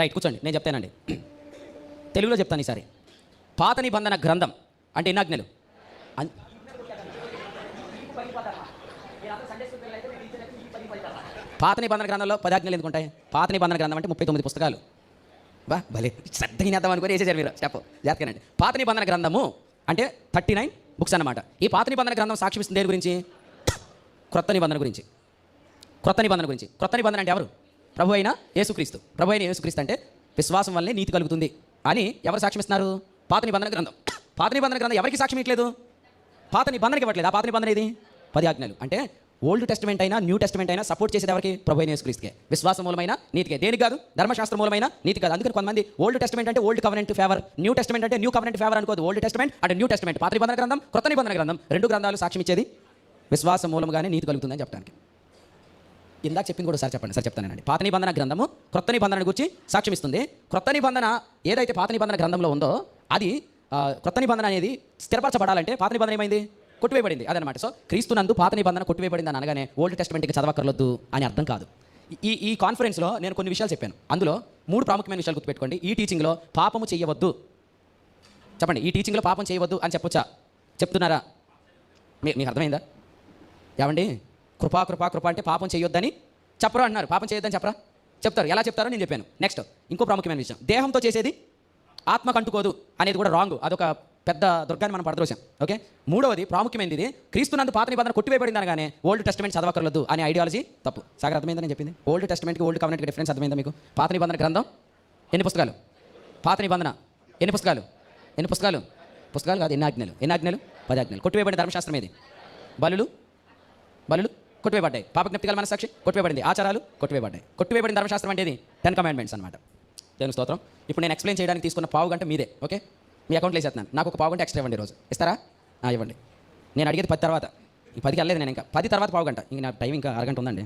Right కూర్చోండి నేను చెప్తానండి. తెలుగులో చెప్తాను ఈసారి. పాత నిబంధన గ్రంథం అంటే ఎన్ని ఆజ్ఞలు? అన్- పాత నిబంధన గ్రంథంలో పది ఆజ్ఞలు ఎందుకు ఉంటాయి? పాత నిబంధన గ్రంథం అంటే ముప్పై తొమ్మిది పుస్తకాలు. బా భలే శ్రద్ధగా నేద్దాం అనుకుని వేసేసారు మీరు. చెప్పు జాతకనండి పాత నిబంధన గ్రంథము అంటే థర్టీ నైన్ బుక్స్ అన్నమాట. ఈ పాత నిబంధన గ్రంథం సాక్షిస్తుంది దేని గురించి? క్రొత్త నిబంధన గురించి. క్రొత్త నిబంధన గురించి. క్రొత్త నిబంధన అంటే ఎవరు? ప్రభు అయిన యేసుక్రీస్తు. ప్రభు అయిన యేసుక్రీస్తు అంటే విశ్వాసం వల్లే నీతి కలుగుతుంది అని ఎవరు సాక్ష్యమిస్తున్నారు పాత నిబంధన గ్రంథం. పాత నిబంధన గ్రంథం ఎవరికి సాక్ష్యం ఇవ్వట్లేదు? పాత నిబంధనకి ఇవ్వట్లేదు? ఆ పాత నిబంధన ఏది? పది ఆజ్ఞలు. అంటే ఓల్డ్ టెస్ట్మెంట్ అయినా న్యూ టెస్ట్మెంట్ అయినా సపోర్ట్ చేసేది ఎవరికి? ప్రభు అయిన యేసుక్రీస్తుకే. విశ్వాస మూలమైన నీతికే. దేనికి కాదు? ధర్మశాస్త్ర మూలమైన నీతి కాదు. అందుకని కొంతమంది ఓల్డ్ టెస్ట్మెంట్ అంటే old covenant favour new testament అంటే న్యూ కవరెంట్ ఫేవర్ అనుకోదు. ఓల్డ్ టెస్ట్మెంట్ అంటే న్యూ టెస్ట్మెంట్. పాత నిబంధన గ్రంథం క్రొత్త నిబంధన గ్రంథం రెండు గ్రంథాలు సాక్ష్యం ఇచ్చేది? విశ్వాస మూలంగానే నీతి కలుగుతుందని చెప్పడానికి ఇందాక చెప్పింది కూడా సార్ చెప్పండి సార్ చెప్తానండి. పాత నిబంధన గ్రంథము క్రొత్త నిబంధన గురించి సాక్ష్యం ఇస్తుంది క్రొత్త నిబంధన ఏదైతే పాత నిబంధన గ్రంథంలో ఉందో అది క్రొత్త నిబంధన అనేది స్థిరపరచబడాలంటే పాత నిబంధన ఏమైంది? కొట్టివేయబడింది. అదనమాట. సో క్రీస్తునందు పాత నిబంధన కొట్టివేయబడింది అని అనగానే ఓల్డ్ టెస్ట్మెంట్కి చదవక్కర్లొద్దు అని అర్థం కాదు. ఈ ఈ కాన్ఫరెన్స్లో నేను కొన్ని విషయాలు చెప్పాను. అందులో మూడు ప్రాముఖ్యమైన విషయాలు గుర్తుపెట్టుకోండి. ఈ టీచింగ్లో పాపము చేయవద్దు. చెప్పండి ఈ టీచింగ్లో పాపం చేయవద్దు అని చెప్పొచ్చా? చెప్తున్నారా? మీ- మీకు అర్థమైందా? ఏమండి? కృపా కృపా కృప అంటే పాపం చేయొద్దని చెప్పరు అన్నారు పాపం చేయొద్దని చెప్పరా? చెప్తారు. ఎలా చెప్తారో నేను చెప్పాను. నెక్స్ట్ ఇంకో ప్రాముఖ్యమైన విషయం. దేహంతో చేసేది ఆత్మకు అంటుకోదు అనేది కూడా రాంగ్ అదొక పెద్ద దుర్గాన్ని మనం పడద్రోసాం. ఓకే మూడవది ప్రాముఖ్యమైనది ఇది. క్రీస్తునందు పాత నిబంధన కొట్టివేయబడింది అనగానే ఓల్డ్ టెస్ట్మెంట్ చదవకర్లేదు అనే ఐడియాలజీ తప్పు. సాగర్ అర్థమైందని చెప్పింది? ఓల్డ్ టెస్ట్మెంట్కి ఓల్డ్ కవెనెంట్కి డిఫరెన్స్ అర్థమైందా మీకు? పాత నిబంధన గ్రంథం ఎన్ని పుస్తకాలు? పాత నిబంధన ఎన్ని పుస్తకాలు? ఎన్ని పుస్తకాలు? పుస్తకాలు కాదు ఎన్ని ఆజ్ఞలు? ఎన్ని ఆజ్ఞలు? పది ఆజ్ఞలు. కొట్టివేయబడిన ధర్మశాస్త్రం ఏది? బలులు? బలులు? కొట్టివేయబడ్డాయి. పాపజ్ఞప్తి గల మనసాక్షి కొట్టివేయబడింది. ఆచారాలు కొట్టివేయబడ్డాయి. కొట్టివేయబడిన ధర్మశాస్త్రం అంటే టెన్ కమాండ్మెంట్స్ అనమాట దేవుని స్తోత్రం. ఇప్పుడు నేను ఎక్స్ప్లెయిన్ చేయడానికి తీసుకున్న పావు గంట మీదే ఓకే? మీ అకౌంట్లో వేసేస్తున్నాను. నాకు ఒక పావు గంట ఎక్స్ట్రా ఇవ్వండి రోజు. ఇస్తారా? ఇవ్వండి. నేను అడిగేది పది తర్వాత. ఈ పదికి వెళ్ళలేదు నేను ఇంకా. పది తర్వాత పావు గంట. ఇంక నా టైం ఇంకా అరగంట ఉందండి.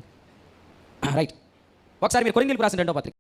రైట్. ఒకసారి మీరు కొరింగిల్ రాసిన రెండో పత్రిక.